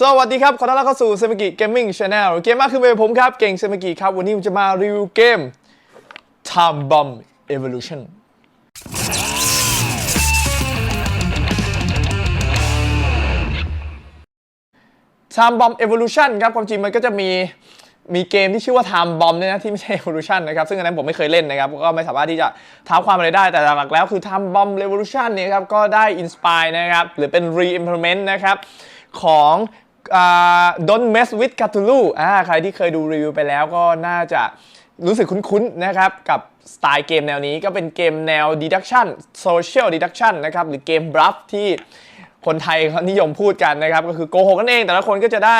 สวัสดีครับ ขอต้อนรับเข้าสู่เซมิกิเกมมิ่งชาแนลเกมมากคือเป็นผมครับ เก่งเซมิกิครับ วันนี้ผมจะมารีวิวเกม Time Bomb Evolution Time Bomb Evolution ครับ ความจริงมันก็จะมีมีเกมที่ชื่อว่า Time Bomb เนี่ยนะที่ไม่ใช่ Evolution นะครับ ซึ่งอันนั้นผมไม่เคยเล่นนะครับ ก็ไม่สามารถที่จะท้าความอะไรได้ แต่หลักๆแล้วคือ Time Bomb Revolution เนี่ยครับ ก็ได้ inspire นะครับ หรือเป็น re-implement นะครับ ของอ่า Don't Mess with Cthulhu อ่าใครที่เคยดูรีวิวไปแล้วก็น่าจะรู้สึกคุ้นๆนะครับ กับสไตล์เกมแนวนี้ก็เป็นเกมแนว deduction social deduction นะครับ หรือเกม bluff ที่คนไทยเขานิยมพูดกันนะครับ ก็คือโกหกนั่นเอง แต่ละคนก็จะได้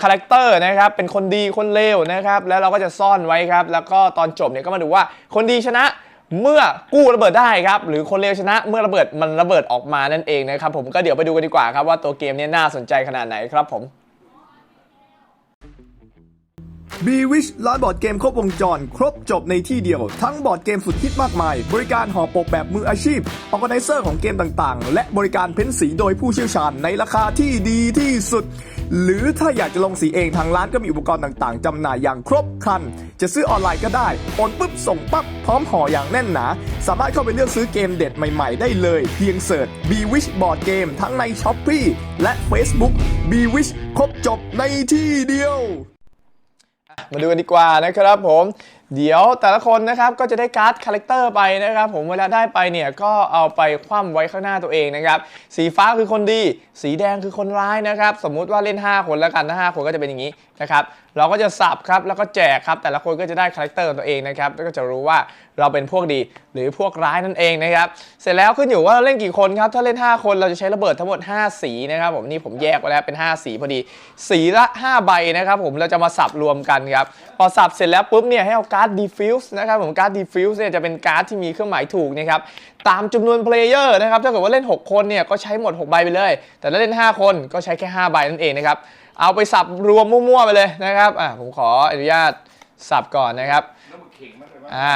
คาแรคเตอร์นะครับ เป็นคนดีคนเลวนะครับ แล้วเราก็จะซ่อนไว้ครับ แล้วก็ตอนจบเนี่ยก็มาดูว่าคนดีชนะ เมื่อกู้ระเบิดได้ครับ หรือคนเลวชนะเมื่อระเบิดมันระเบิดออกมานั่นเองนะครับผมก็เดี๋ยวไปดูกันดีกว่าครับว่าตัวเกมนี้น่าสนใจขนาดไหนครับผม b w i s h ร้านบอร์ดเกมครบวงจร ครบจบในที่เดียว ทั้งบอร์ดเกมสุดฮิตมากมาย บริการห่อปกแบบมืออาชีพออ g a แก z เซอร์ของเกมต่างๆ และบริการเพ้นสีโดยผู้เชี่ยวชาญในราคาที่ดีที่สุด หรือถ้าอยากจะลงสีเองทางร้านก็มีอุปกรณ์ต่างๆจำหน่ายอย่างครบครัน จะซื้อออนไลน์ก็ได้โอนปุ๊บส่งปั๊บพร้อมห่ออย่างแน่นหนา สามารถเข้าไปเลือกซื้อเกมเด็ดใหม่ๆ ได้เลย เพียงเสิร์ช b w i s h บอร์ดเกมทั้งใน s h อ p e e และ Facebook b w i s h ครบจบในที่เดียว มาดูกันดีกว่านะครับผม เดี๋ยวแต่ละคนนะครับก็จะได้การ์ดคาแรคเตอร์ไปนะครับผมเวลาได้ไปเนี่ยก็เอาไปคว่ำไว้ข้างหน้าตัวเองนะครับสีฟ้าคือคนดี สีแดงคือคนร้ายนะครับสมมุติว่าเล่น 5 คนแล้วกันถ้า5คนก็จะเป็นอย่างนี้นะครับ เราก็จะสับครับแล้วก็แจกครับ แต่ละคนก็จะได้คาแรคเตอร์ของตัวเองนะครับแล้วก็จะรู้ว่าเราเป็นพวกดีหรือพวกร้ายนั่นเองนะครับเสร็จแล้วขึ้นอยู่ว่าเราเล่นกี่คนครับถ้าเล่น 5 คนเราจะใช้ระเบิดทั้งหมด 5 สีนะครับผมนี่ผมแยกไว้แล้วเป็น 5 สีพอดี สีละ 5 ใบนะครับผมเราจะมาสับรวมกันครับพอสับเสร็จแล้วปุ๊บเนี่ยให้เอาการ์ด diffuse นะครับผมการ์ด diffuse เนี่ยจะเป็นการ์ดที่มีเครื่องหมายถูกนะครับตามจำนวนเพลเยอร์นะครับถ้าเกิดว่าเล่น 6 คนเนี่ยก็ใช้หมด 6 ใบไปเลย แต่ถ้าเล่น 5 คนก็ใช้แค่ 5 ใบนั่นเองนะครับ เอาไปสับรวมมั่วๆไปเลยนะครับอะผมขออนุญาตสับก่อนนะครับอ่า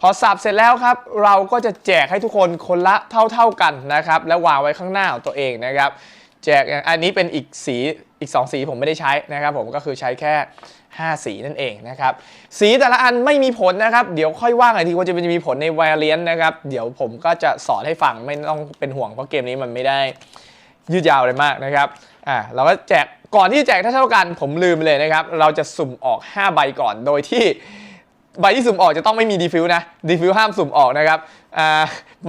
พอสับเสร็จแล้วครับ เราก็จะแจกให้ทุกคนคนละเท่าๆกันนะครับ แล้ววางไว้ข้างหน้าของตัวเองนะครับ แจกอย่างอันนี้เป็นอีกสีอีก 2 สีผมไม่ได้ใช้นะครับ ผมก็คือใช้แค่ 5 สีนั่นเองนะครับ สีแต่ละอันไม่มีผลนะครับ เดี๋ยวค่อยว่ากันอีกทีว่าจะมีผลใน Variant นะครับ เดี๋ยวผมก็จะสอนให้ฟังไม่ต้องเป็นห่วงเพราะเกมนี้มันไม่ได้ ยืดยาวเลยมากนะครับอ่าเราก็แจกก่อนที่จะแจกเท่ากันผมลืมเลยนะครับ เราจะสุ่มออก 5 ใบก่อนโดยที่ใบที่สุ่มออกจะต้องไม่มีดีฟิวนะดีฟิวห้ามสุ่มออกนะครับอ่า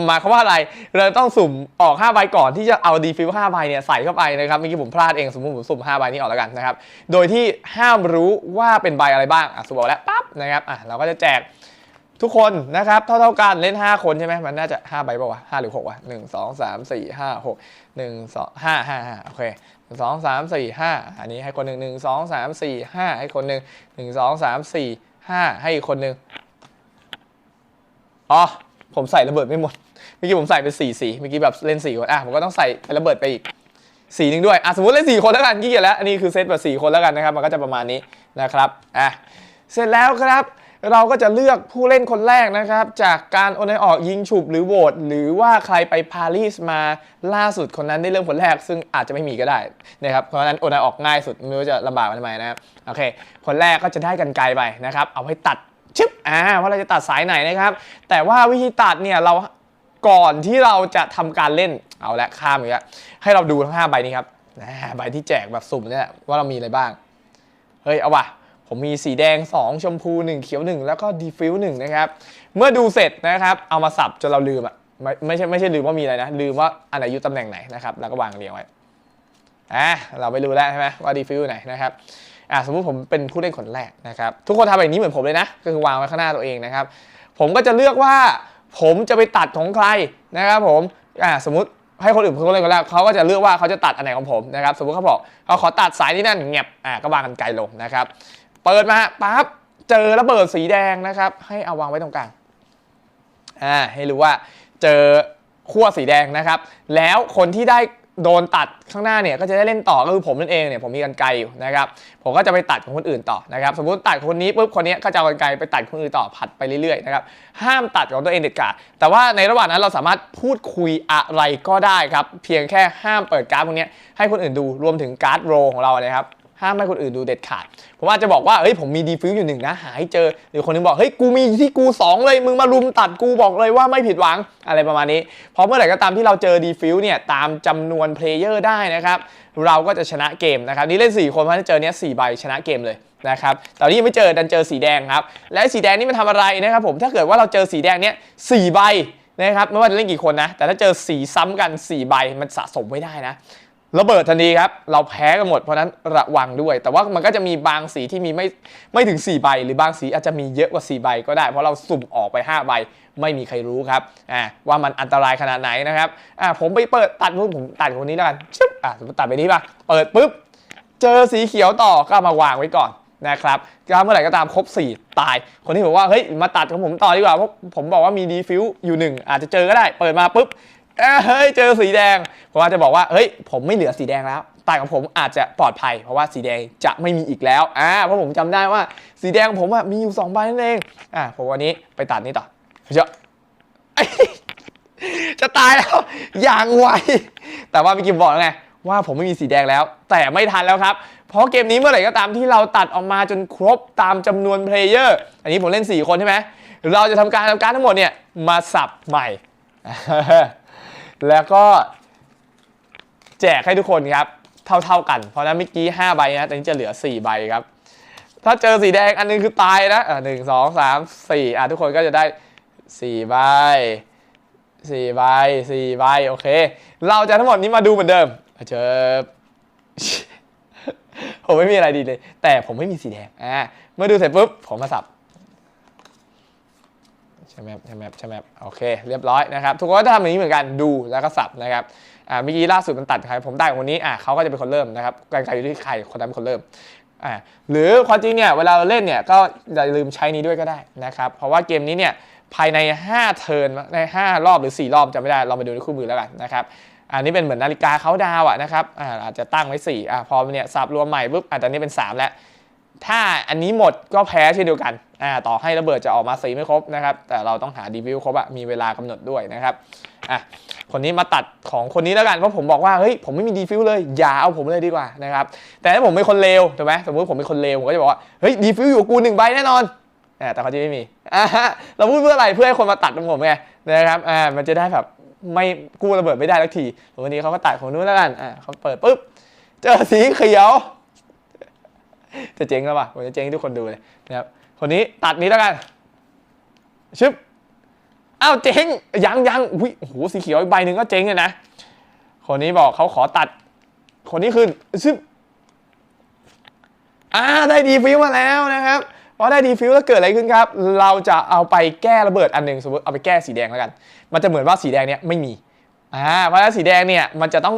หมายความว่าอะไรเราต้องสุ่มออก 5 ใบก่อนที่จะเอาดีฟิว5ใบเนี่ยใส่เข้าไปนะครับเมื่อกี้ผมพลาดเองสมมติผมสุ่ม5ใบนี้ออกแล้วกันนะครับโดยที่ห้ามรู้ว่าเป็นใบอะไรบ้างอะสุ่มออกแล้วปั๊บนะครับอะเราก็จะแจก ทุกคนนะครับเท่าเท่าๆกันเล่น 5 คนใช่ไหมมันน่าจะ 5 ใบป่าวะ5หรือ6วะ1 2 3 4 5 6 1 2 5 5 5โอเคหนึ่งสองสามสี่ห้าอันนี้ให้คนหนึ่งหนึ่งสองสามสี่ห้าให้คนหนึ่งหนึ่งสองสามสี่ห้าให้อีกคนหนึ่งอ๋อ ผมใส่ระเบิดไม่หมด เมื่อกี้ผมใส่เป็นสี่สีเมื่อกี้แบบเล่นสี่คนอะผมก็ต้องใส่ระเบิดไปอีกสีหนึ่งด้วยอะสมมติเล่นสี่คนแล้วกันขี้เกียจแล้ว อันนี้คือเซตแบบสี่คนแล้วกันนะครับ มันก็จะประมาณนี้นะครับ อะ เสร็จแล้วครับ เราก็จะเลือกผู้เล่นคนแรกนะครับ จากการโอนให้ออกยิงฉุบหรือโหวตหรือว่าใครไปปารีสมาล่าสุดคนนั้นได้เริ่มคนแรก ซึ่งอาจจะไม่มีก็ได้นะครับเพราะฉะนั้นโอนให้ออกง่ายสุดไม่รู้จะลำบากมันทำไมนะครับโอเค คนแรกก็จะได้กันไกลไปนะครับเอาไว้ตัดชึบอ่าว่าเราจะตัดสายไหนนะครับ แต่ว่าวิธีตัดเนี่ยเราก่อนที่เราจะทำการเล่นเอาละข้ามอีกแล้วให้เราดูทั้งห้าใบนี้ครับใบที่แจกแบบสุ่มเนี่ยว่าเรามีอะไรบ้างเฮ้ยเอาว่ะ ผมมีสีแดง 2 ชมพู 1 เขียว 1 แล้วก็ดีฟิวหนึ่งนะครับ เมื่อดูเสร็จนะครับเอามาสับจนเราลืมอะไม่ไม่ใช่ไม่ใช่ลืมว่ามีอะไรนะ ลืมว่าอันไหนอยู่ตำแหน่งไหนนะครับแล้วก็วางเรียงไว้อะเราไม่รู้แล้วใช่ไหมว่าดีฟิวไหนนะครับอะสมมุติผมเป็นผู้เล่นคนแรกนะครับทุกคนทำแบบนี้เหมือนผมเลยนะ ก็คือวางไว้ข้างหน้าตัวเองนะครับ ผมก็จะเลือกว่าผมจะไปตัดของใครนะครับผมอะสมมติให้คนอื่นเป็นคนเล่นคนแรกเขาก็จะเลือกว่าเขาจะตัดอันไหนของผมนะครับ สมมติเขาบอกเขาขอตัดสายนี้นั่นเงียบอะก็วางกันไกลลงนะครับ เปิดมาปั๊บเจอระเบิดสีแดงนะครับ ให้เอาวางไว้ตรงกลางอ่าให้รู้ว่าเจอขั้วสีแดงนะครับ แล้วคนที่ได้โดนตัดข้างหน้าเนี่ยก็จะได้เล่นต่อก็คือผมนั่นเองเนี่ยผมมีกันไกลอยู่นะครับผมก็จะไปตัดของคนอื่นต่อนะครับสมมติตัดคนนี้ปุ๊บคนนี้ก็จะเอากันไกลไปตัดคนอื่นต่อผัดไปเรื่อยๆนะครับห้ามตัดของตัวเองเด็ดขาดแต่ว่าในระหว่างนั้นเราสามารถพูดคุยอะไรก็ได้ครับเพียงแค่ห้ามเปิดการ์ดพวกนี้ให้คนอื่นดูรวมถึงการ์ดโรของเราเนะครับ ห้ามให้คนอื่นดูเด็ดขาด ผมอาจจะบอกว่าเฮ้ยผมมีดีฟิวอยู่หนึ่งนะหาให้เจอ หรือคนนึงบอกเฮ้ยกูมีที่กูสองเลยมึงมารุมตัดกูบอกเลยว่าไม่ผิดหวังอะไรประมาณนี้เพราะเมื่อไหร่ก็ตามที่เราเจอดีฟิวเนี่ยตามจำนวนเพลเยอร์ได้นะครับเราก็จะชนะเกมนะครับนี่เล่น 4 คนเพราะฉะนั้นเจอเนี้ย4ใบชนะเกมเลยนะครับแต่นนี้ยังไม่เจอดันเจอสีแดงครับและสีแดงนี่มันทำอะไรนะครับผมถ้าเกิดว่าเราเจอสีแดงเนี้ยสี่ใบนะครับไม่ว่าจะเล่นกี่คนนะแต่ถ้าเจอสีซ้ำกัน4ใบมันสะสมไม่ได้นะ ระเบิดทันทีครับ เราแพ้กันหมดเพราะนั้นระวังด้วย แต่ว่ามันก็จะมีบางสีที่มีไม่ไม่ถึง 4 ใบ หรือบางสีอาจจะมีเยอะกว่า 4 ใบก็ได้ เพราะเราสุ่มออกไป 5 ใบ ไม่มีใครรู้ครับอ่าว่ามันอันตรายขนาดไหนนะครับอ่าผมไปเปิดตัดรูปผมตัดคนนี้แล้วกันชึบอ่าสมตัดไปนี้ป่ะเปิดปุ๊บเจอสีเขียวต่อก็เอามาวางไว้ก่อนนะครับก็เมื่อไหร่ก็ตามครบ 4 ตาย คนที่บอกว่าเฮ้ยมาตัดของผมต่อดีกว่าเพราะผมบอกว่ามีดีฟิวอยู่หนึ่งอาจจะเจอก็ได้ เปิดมาปุ๊บ เฮ้ยเจอสีแดง ผมอาจจะบอกว่าเฮ้ยผมไม่เหลือสีแดงแล้วตายของผมอาจจะปลอดภัย เพราะว่าสีแดงจะไม่มีอีกแล้วอ่าเพราะผมจำได้ว่าสีแดงของผมอะมีอยู่2ใบนั่นเองอ่าผมวันนี้ไปตัดนี่ต่อเยอะจะตายแล้วอย่างไวแต่ว่าเมื่กี้บอกแล้วไงว่าผมไม่มีสีแดงแล้ว แต่ไม่ทันแล้วครับ เพราะเกมนี้เมื่อไหร่ก็ตามที่เราตัดออกมาจนครบตามจำนวนเพลเยอร์อันนี้ผมเล่น 4 คนใช่ไหมเราจะทำการทำการทั้งหมดเนี่ยมาสับใหม่ แล้วก็แจกให้ทุกคนครับเท่าๆกัน เพราะนั้นเมื่อกี้5ใบนะตอนนี้จะเหลือ 4 ใบครับ ถ้าเจอสีแดงอันหนึงคือตายนะอะหนึ่งสองสามสี่อะทุกคนก็จะได้4ใบสี่ใบสี่ใบโอเค เราจะทั้งหมดนี้มาดูเหมือนเดิมเจอผมไม่มีอะไรดีเลย แต่ผมไม่มีสีแดงอ่าเมื่อดูเสร็จปุ๊บผมมาสับ ช่ไหมใช่ไหมใช่ไหมโอเค เรียบร้อยนะครับ ทุกคนก็จะทำอย่างนี้เหมือนกันดูแล้วก็สับนะครับอ่าเมื่อกี้ล่าสุดมันตัดใครผมได้คนนี้อ่าเขาก็จะเป็นคนเริ่มนะครับการใครอยู่ที่ใครคนนั้นเป็นคนเริ่มอ่าหรือความจริงเนี่ยเวลาเราเล่นเนี่ยก็อย่าลืมใช้นี้ด้วยก็ได้นะครับ เพราะว่าเกมนี้เนี่ยภายใน 5 เทิร์นใน 5 รอบหรือ 4 รอบจะไม่ได้เราไปดูในคู่มือแล้วกันนะครับอันนี้เป็นเหมือนนาฬิกาเขาดาวอะนะครับอ่าอาจจะตั้งไว้4อ่าพอเนี่ยสับรวมใหม่ปุ๊บอ่าตอนนี้เป็น 3 แล้ว ถ้าอันนี้หมดก็แพ้เช่นเดียวกันอ่าต่อให้ระเบิดจะออกมาสีไม่ครบนะครับ แต่เราต้องหาดีวิวครบอะมีเวลากำหนดด้วยนะครับอะคนนี้มาตัดของคนนี้แล้วกันเพราะผมบอกว่าเฮ้ยผมไม่มีดีฟิวเลยอย่าเอาผมเลยดีกว่านะครับแต่ถ้าผมเป็นคนเลวถูกไหมสมมติผมเป็นคนเลวผมก็จะบอกว่าเฮ้ยดีฟิวอยู่กูหนึ่งใบแน่นอนอ่าแต่เขาจะไม่มีอ่าเราพูดเพื่ออะไรเพื่อให้คนมาตัดตรงผมไงนะครับอ่ามันจะได้แบบไม่กู้ระเบิดไม่ได้สักทีวันนี้เขาก็ตัดของนู้นแล้วกันอ่าเขาเปิดปุ๊บเจอสีเขียว จะเจ๊งแล้วป่ะผมจะเจ๊งให้ทุกคนดูเลยนะครับคนนี้ตัดนี้แล้วกันชึบอ้าวเจ๊งยังยังอุ้ยโอ้โหสีเขียวอีกใบหนึ่งก็เจ๊งเลยนะคนนี้บอกเขาขอตัด คนนี้ขึ้นชึบอ่าได้ดีฟิวมาแล้วนะครับพอได้ดีฟิวแล้วเกิดอะไรขึ้นครับ เราจะเอาไปแก้ระเบิดอันหนึ่งสมมติเอาไปแก้สีแดงแล้วกัน มันจะเหมือนว่าสีแดงเนี้ยไม่มี อ่าเพราะฉะนั้นสีแดงเนี่ยมันจะต้อง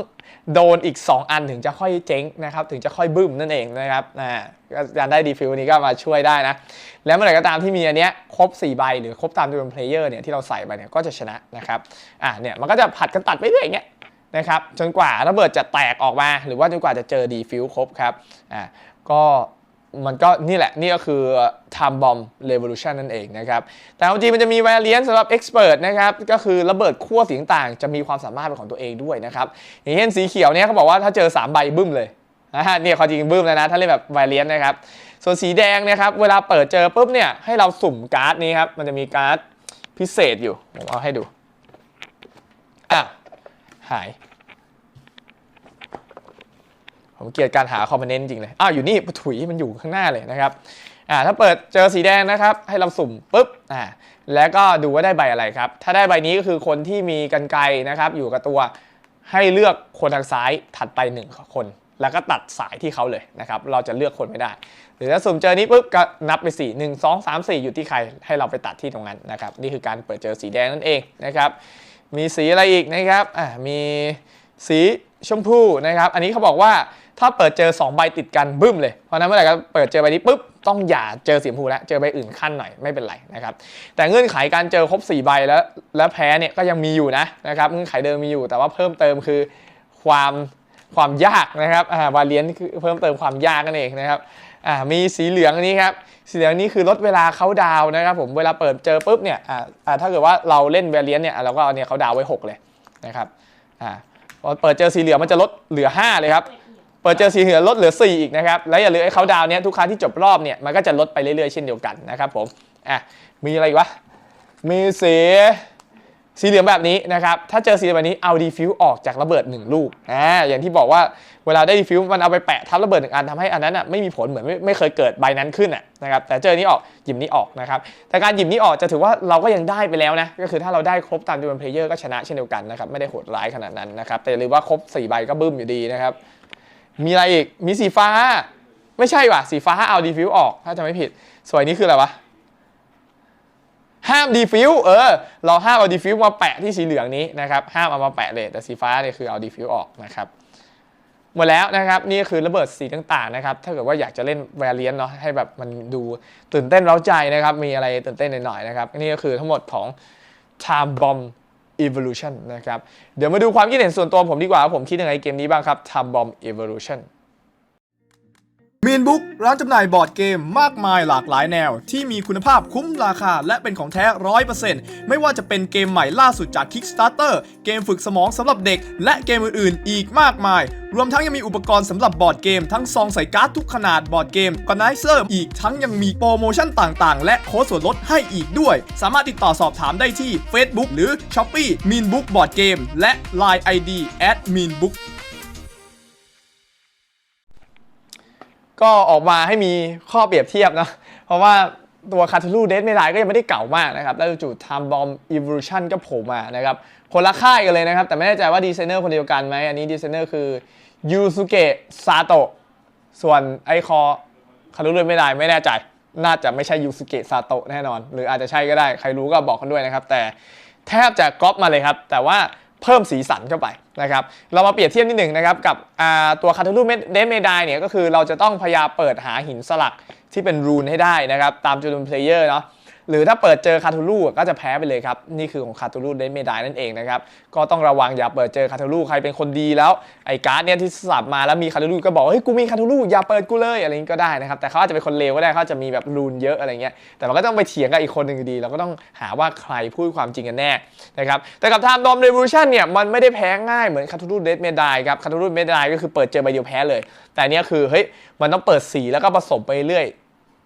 โดนอีก 2 อันถึงจะค่อยเจ๊งนะครับถึงจะค่อยบึ้มนั่นเองนะครับอ่าการได้ดีฟิวนี้ก็มาช่วยได้นะ แล้วเมื่อไหร่ก็ตามที่มีอันเนี้ยครบ 4 ใบหรือครบตามจำนวนเพลเยอร์เนี่ยที่เราใส่ไปเนี่ยก็จะชนะนะครับอ่าเนี่ยมันก็จะผัดกันตัดไปเรื่อยอย่างเงี้ยนะครับจนกว่าระเบิดจะแตกออกมา หรือว่าจนกว่าจะเจอดีฟิวครบครับอ่าก็ มันก็นี่แหละ นี่ก็คือ Time Bomb Revolution นั่นเองนะครับ แต่เอาจริงมันจะมี variant สำหรับ Expert นะครับ ก็คือระเบิดขั้วสีต่างจะมีความสามารถเป็นของตัวเองด้วยนะครับ อย่างเช่นสีเขียวเนี่ยเขาบอกว่าถ้าเจอ 3 ใบบึ้มเลยนะฮะเนี่ยความจริงบึ้มแล้วนะ ถ้าเล่นแบบ variant นะครับ ส่วนสีแดงเนะครับ เวลาเปิดเจอปุ๊บเนี่ยให้เราสุ่มการ์ดนี้ครับ มันจะมีการ์ดพิเศษอยู่ผมเอาให้ดูอะหาย ผมเกลียดการหาคอมโพเนนต์จริงเลย อ้าวอยู่นี่ถุยมันอยู่ข้างหน้าเลยนะครับ อ่าถ้าเปิดเจอสีแดงนะครับ ให้เราสุ่มปุ๊บ อ่าแล้วก็ดูว่าได้ใบอะไรครับ ถ้าได้ใบนี้ก็คือคนที่มีกันไกรนะครับ อยู่กับตัวให้เลือกคนทางซ้ายถัดไป 1 คน แล้วก็ตัดสายที่เขาเลยนะครับ เราจะเลือกคนไม่ได้ หรือถ้าสุ่มเจอนี้ปุ๊บก็นับไป 4 1 2 3 4 อยู่ที่ใคร ให้เราไปตัดที่ตรงนั้นนะครับ นี่คือการเปิดเจอสีแดงนั่นเองนะครับ มีสีอะไรอีกนะครับ อ่ามีสีชมพูนะครับ อันนี้เขาบอกว่า ถ้าเปิดเจอ 2 ใบติดกันบึ้มเลย เพราะนั้นเมื่อไหร่ก็เปิดเจอใบนี้ปุ๊บต้องอย่าเจอสีชมพูแล้ว เจอใบอื่นขั้นหน่อยไม่เป็นไรนะครับ แต่เงื่อนไขการเจอครบ 4 ใบแล้ว แล้วแพ้เนี่ยก็ยังมีอยู่นะนะครับเงื่อนไขเดิมมีอยู่ แต่ว่าเพิ่มเติมคือความความยากนะครับอ่าวาเลียนคือเพิ่มเติมความยากนั่นเองนะครับอ่ามีสีเหลืองอันนี้ครับสีเหลืองนี้คือลดเวลาเขาดาวนะครับผมเวลาเปิดเจอปุ๊บเนี่ยอ่าอ่าถ้าเกิดว่าเราเล่นวาเลียนเนี่ยเราก็เอาเนี่ยเขาดาวไว้ 6 เลยนะครับอ่าพอเปิดเจอสีเหลืองมันจะลดเหลือ 5 เลยครับ เปิดเจอสีเหลืองลดเหลือ 4 อีกนะครับ แล้วอย่าลืมไอ้เขาดาวน์เนี่ยทุกครั้งที่จบรอบเนี่ยมันก็จะลดไปเรื่อยๆเช่นเดียวกันนะครับผม อะ มีอะไรวะ มีสีสีเหลืองแบบนี้นะครับ ถ้าเจอสีแบบนี้เอาดีฟิวออกจากระเบิด 1 ลูก อ่า อย่างที่บอกว่าเวลาได้ดีฟิวมันเอาไปแปะทับระเบิดหนึ่งอันทำให้อันนั้นอะไม่มีผลเหมือนไม่ไม่เคยเกิดใบนั้นขึ้นอะนะครับ แต่เจอนี้ออกหยิบนี้ออกนะครับ แต่การหยิบนี้ออกจะถือว่าเราก็ยังได้ไปแล้วนะ ก็คือถ้าเราได้ครบตามจำนวนเพลเยอร์ก็ชนะเช่นเดียวกันนะครับ ไม่ได้โหดร้ายขนาดนั้นนะครับ แต่อย่าลืมว่าครบ4ใบก็บึ้มอยู่ดีนะครับ มีอะไรอีก มีสีฟ้า ไม่ใช่ว่ะ สีฟ้าเอาดีฟิวออก ถ้าจะไม่ผิด สวยนี้คืออะไรวะ ห้ามดีฟิวเออ เราห้ามเอาดีฟิวมาแปะที่สีเหลืองนี้นะครับ ห้ามเอามาแปะเลย แต่สีฟ้าเนี่ยคือเอาดีฟิวออกนะครับหมดแล้วนะครับนี่คือระเบิดสีต่างๆนะครับถ้าเกิดว่าอยากจะเล่นแวรเลียนเนาะให้แบบมันดูตื่นเต้นเร้าใจนะครับมีอะไรตื่นเต้นหน่อยๆนะครับนี่ก็คือทั้งหมดของ Time Bomb Evolution นะครับ เดี๋ยวมาดูความคิดเห็นส่วนตัวผมดีกว่าผมคิดยังไงเกมนี้บ้างครับ Time Bomb Evolution มีนบุ๊กร้านจำหน่ายบอร์ดเกมมากมายหลากหลายแนว ที่มีคุณภาพคุ้มราคาและเป็นของแท้ร้อยเปอร์เซ็นต์ไม่ว่าจะเป็นเกมใหม่ล่าสุดจาก Kickstarter เกมฝึกสมองสำหรับเด็ก และเกมอื่นๆ อีกมากมาย รวมทั้งยังมีอุปกรณ์สำหรับบอร์ดเกม ทั้งซองใส่การ์ดทุกขนาดบอร์ดเกมกอนไนเซอร์อีกทั้งยังมีโปรโมชั่นต่างๆ และโค้ดส่วนลดให้อีกด้วย สามารถติดต่อสอบถามได้ที่ Facebook หรือ Shopee Mean Book Board Game และ Line ID @meanbook ก็ ก็ออกมาให้มีข้อเปรียบเทียบนะเพราะว่าตัวคาทูลูเดสไม่ได้ก็ยังไม่ได้เก่ามากนะครับ แล้วจู่ๆ Time Bomb Evolution ก็โผล่มานะครับ คนละค่ายกันเลยนะครับ แต่ไม่แน่ใจว่าดีไซเนอร์คนเดียวกันไหมอันนี้ดีไซเนอร์คือยูสุเกะซาโตะส่วนไอคอคาทูลูไม่ได้ไม่แน่ใจ น่าจะไม่ใช่ยูสุเกะซาโตะแน่นอน หรืออาจจะใช่ก็ได้ ใครรู้ก็บอกกันด้วยนะครับ แต่แทบจะก๊อปมาเลยครับ แต่ว่า เพิ่มสีสันเข้าไปนะครับ เรามาเปรียบเทียบนิดหนึ่งนะครับกับตัวคาทาลูเมดเมดายเนี่ยก็คือเราจะต้องพยายามเปิดหาหินสลักที่เป็นรูนให้ได้นะครับตามจำนวนเพลเยอร์เนาะ หรือถ้าเปิดเจอคาทูลูก็จะแพ้ไปเลยครับนี่คือของคาทูลูเดนเมดายนั่นเองนะครับก็ต้องระวังอย่าเปิดเจอคาทูลูใครเป็นคนดีแล้วไอ้การ์ดเนี่ยที่สับมาแล้วมีคาทูลูก็บอกเฮ้ยกูมีคาทูลูอย่าเปิดกูเลยอะไรนี้ก็ได้นะครับแต่เขาอาจจะเป็นคนเลวก็ได้เขาจะมีแบบรูนเยอะอะไรเงี้ยแต่มันก็ต้องไปเถียงกับอีกคนหนึ่งดีเราก็ต้องหาว่าใครพูดความจริงกันแน่นะครับแต่กับ Time Bomb Revolution เนี่ยมันไม่ได้แพ้ง่ายเหมือนคาทูลูเดดเมดายครับคาทูลูเดเมดายก็คือเปิดเจอใบเดียวแพ้เลย แต่เนี้ยคือเฮ้ยมันต้องเปิดสีแล้วก็ผสมไปเรื่อย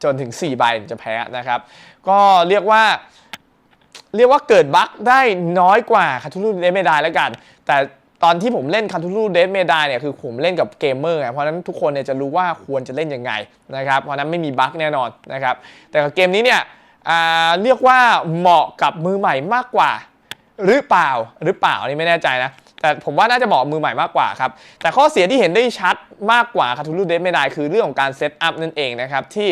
จนถึง 4 ใบถึงจะแพ้นะครับ ก็เรียกว่า เรียกว่าเกิดบั๊กได้น้อยกว่าคาทูลูเดสเมดายแล้วกัน แต่ตอนที่ผมเล่นคาทูลูเดสเมดายเนี่ยคือผมเล่นกับเกมเมอร์ไงเพราะนั้นทุกคนเนี่ยจะรู้ว่าควรจะเล่นยังไงนะครับ เพราะนั้นไม่มีบั๊กแน่นอนนะครับ แต่กับเกมนี้เนี่ยอ่าเรียกว่าเหมาะกับมือใหม่มากกว่า หรือเปล่าหรือเปล่านี่ไม่แน่ใจนะ แต่ผมว่าน่าจะเหมาะมือใหม่มากกว่าครับ แต่ข้อเสียที่เห็นได้ชัดมากกว่าคาทูลูเดสไม่ได้คือเรื่องของการเซตอัพนั่นเองนะครับที่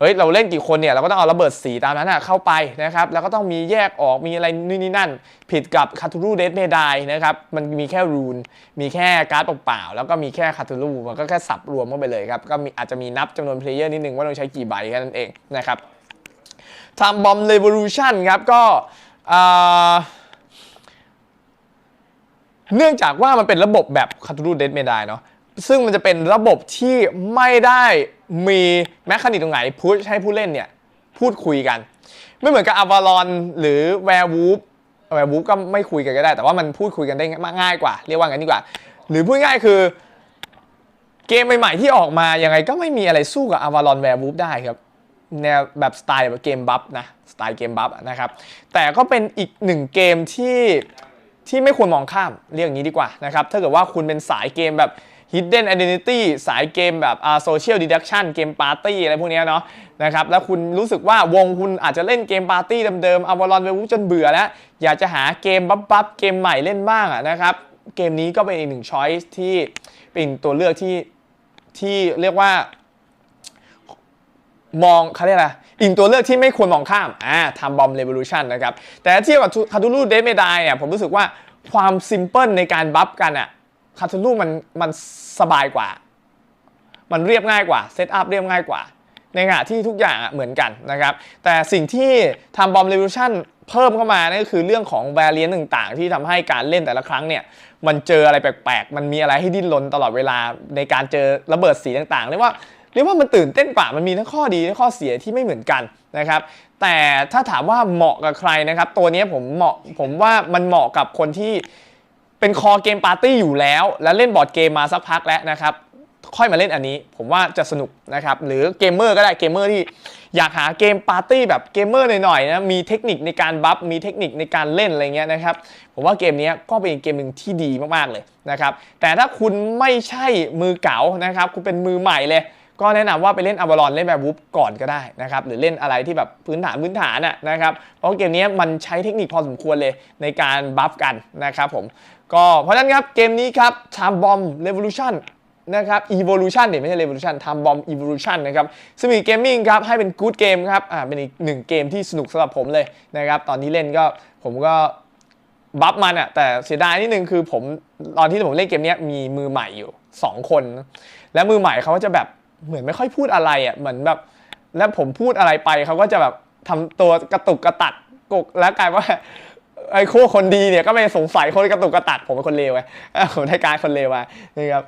เฮ้ยเราเล่นกี่คนเนี่ยเราก็ต้องเอาระเบิดสีตามนั้นเข้าไปนะครับแล้วก็ต้องมีแยกออกมีอะไรนู่นนี่นั่น ผิดกับคาทูลูเดสไม่ได้นะครับมันมีแค่รูนมีแค่การ์ดเปล่าๆแล้วก็มีแค่คาทูลูมันก็แค่สับรวมเข้าไปเลยครับก็มีอาจจะมีนับจำนวนเพลเยอร์นิดนึงว่าต้องใช้กี่ใบแค่นั้นเองนะครับทำบอมเร v o l u t i o n ครับก็อ่า เนื่องจากว่ามันเป็นระบบแบบคาตูรูเดดเมดายเนาะซึ่งมันจะเป็นระบบที่ไม่ได้มีแมคานิกตรงไหนพุชให้ผู้เล่นเนี่ย พูดคุยกัน ไม่เหมือนกับอ v ว l ลอนหรือแวร์วูฟแวร์วูฟก็ไม่คุยกันก็ได้ แต่ว่ามันพูดคุยกันได้ง่ายกว่า เรียกว่างั้นดีกว่า หรือพูดง่ายคือ เกมใหม่ๆที่ออกมายังไงก็ไม่มีอะไรสู้กับอ v ว l ลอนแวร์วูฟได้ครับแนวแบบสไตล์แบบเกมบัฟนะสไตล์เกมบัฟนะครับแต่ก็เป็นอีกหนึ่งเกมที่ ที่ไม่ควรมองข้ามเรียกอย่างนี้ดีกว่านะครับถ้าเกิดว่าคุณเป็นสายเกมแบบ Hidden Identity สายเกมแบบอ่า Social Deduction เกมปาร์ตี้อะไรพวกนี้เนาะนะครับแล้วคุณรู้สึกว่าวงคุณอาจจะเล่นเกมปาร์ตี้เดิมๆอวารอนเวลจนเบื่อแล้ว อยากจะหาเกมบัฟบัฟเกมใหม่เล่นบ้างอะนะครับเกมนี้ก็เป็นอีกหนึ่งช้อยส์ที่เป็นตัวเลือกที่ที่เรียกว่ามองเขาเรียกอะไร อีกตัวเลือกที่ไม่ควรมองข้ามอ่าทำบอมเร v o l u t i o n นะครับ แต่เทียบกับคาทูลูเดสเมดายเนี่ยผมรู้สึกว่าความซิมเพิลในการบัฟกันอะคาทูลูมันมันสบายกว่า มันเรียบง่ายกว่าเซตอัพเรียบง่ายกว่า ในขณะที่ทุกอย่างเหมือนกันนะครับ แต่สิ่งที่ทำบอมเร v o l u t i o n เพิ่มเข้ามานั่นก็คือเรื่องของ variant ต่างๆ ที่ทำให้การเล่นแต่ละครั้งเนี่ยมันเจออะไรแปลกๆ มันมีอะไรให้ดิ้นรนตลอดเวลาในการเจอระเบิดสีต่างๆเรียกว่า เรียกว่ามันตื่นเต้นกว่ามันมีทั้งข้อดีและข้อเสียที่ไม่เหมือนกันนะครับแต่ถ้าถามว่าเหมาะกับใครนะครับ ตัวนี้ผมเหมาะผมว่ามันเหมาะกับคนที่เป็นคอเกมปาร์ตี้อยู่แล้ว แล้วเล่นบอร์ดเกมมาสักพักแล้วนะครับค่อยมาเล่นอันนี้ ผมว่าจะสนุกนะครับหรือเกมเมอร์ก็ได้เกมเมอร์ที่อยากหาเกมปาร์ตี้แบบเกมเมอร์หน่อยๆนะมีเทคนิคในการบัฟมีเทคนิคในการเล่นอะไรเงี้ยนะครับผมว่าเกมนี้ก็เป็นเกมหนึ่งที่ดีมากๆเลยนะครับแต่ถ้าคุณไม่ใช่มือเก๋านะครับคุณเป็นมือใหม่เลย ก็แนะนำว่าไปเล่นอ v า l อนเล่นแบบวูฟก่อนก็ได้นะครับหรือเล่นอะไรที่แบบพื้นฐานพื้นฐานนะนะครับเพราะเกมนี้มันใช้เทคนิคพอสมควรเลยในการบัฟกันนะครับผมก็เพราะฉะนั้นครับเกมนี้ครับ Time Bomb Revolution นะครับ Evolution เนี่ยไม่ใช่ Revolution Time Bomb Evolution นะครับซึ่งมีเกมมิ่งครับ ให้เป็น Good Game ครับ อ่า เป็นอีกหนึ่งเกมที่สนุกสำหรับผมเลยนะครับ ตอนที่เล่นก็ผมก็บัฟมันอะแต่เสียดายนิดนึงคือผมตอนที่ผมเล่นเกมนี้มีมือใหม่อยู่ 2 คน และมือใหม่เขาก็จะแบบ เหมือนไม่ค่อยพูดอะไรอะเหมือนแบบ แล้วผมพูดอะไรไปเขาก็จะแบบทำตัวกระตุกกระตัดกกแล้วกลายว่าไอ้คู่คนดีเนี่ยก็ไปสงสัยคนกระตุกกระตัด ผมเป็นคนเลวไงผมได้การคนเลวมานะครับ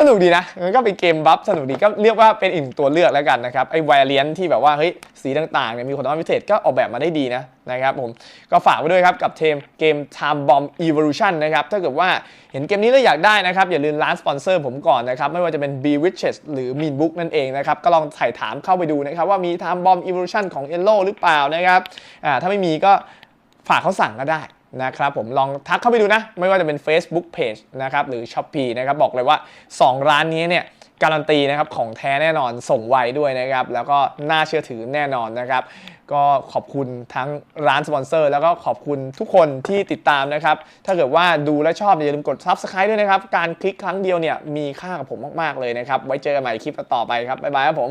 สนุกดีนะมันก็เป็นเกมบัฟสนุกดีก็เรียกว่าเป็นอีกตัวเลือกแล้วกันนะครับไอ้ v วเลียนที่แบบว่าเฮ้ยสีต่างๆเนี่ยมีความสามารถพิเศษก็ออกแบบมาได้ดีนะนะครับผมก็ฝากไว้ด้วยครับกับเทมเกม Time Bomb Evolution นะครับถ้าเกิดว่าเห็นเกมนี้แล้วอยากได้นะครับอย่าลืมร้านสปอนเซอร์ผมก่อนนะครับไม่ว่าจะเป็น B Witches หรือ Mean Book นั่นเองนะครับก็ลองถ่ายถามเข้าไปดูนะครับว่ามี Time Bomb Evolution ของ e l l o หรือเปล่านะครับอ่าถ้าไม่มีก็ฝากเขาสั่งก็ได้ นะครับผมลองทักเข้าไปดูนะ ไม่ว่าจะเป็น Facebook Page นะครับหรือ s h อ p e e นะครับบอกเลยว่า 2 ร้านนี้เนี่ยการันตีนะครับของแท้แน่นอนส่งไวด้วยนะครับ แล้วก็น่าเชื่อถือแน่นอนนะครับ ก็ขอบคุณทั้งร้านสปอนเซอร์ แล้วก็ขอบคุณทุกคนที่ติดตามนะครับ ถ้าเกิดว่าดูและชอบอย่าลืมกด Subscribe ด้วยนะครับ การคลิกครั้งเดียวเนี่ยมีค่ากับผมมาก ๆ เลยนะครับ ไว้เจอกันใหม่คลิปต่อไปครับ บ๊ายบายครับผม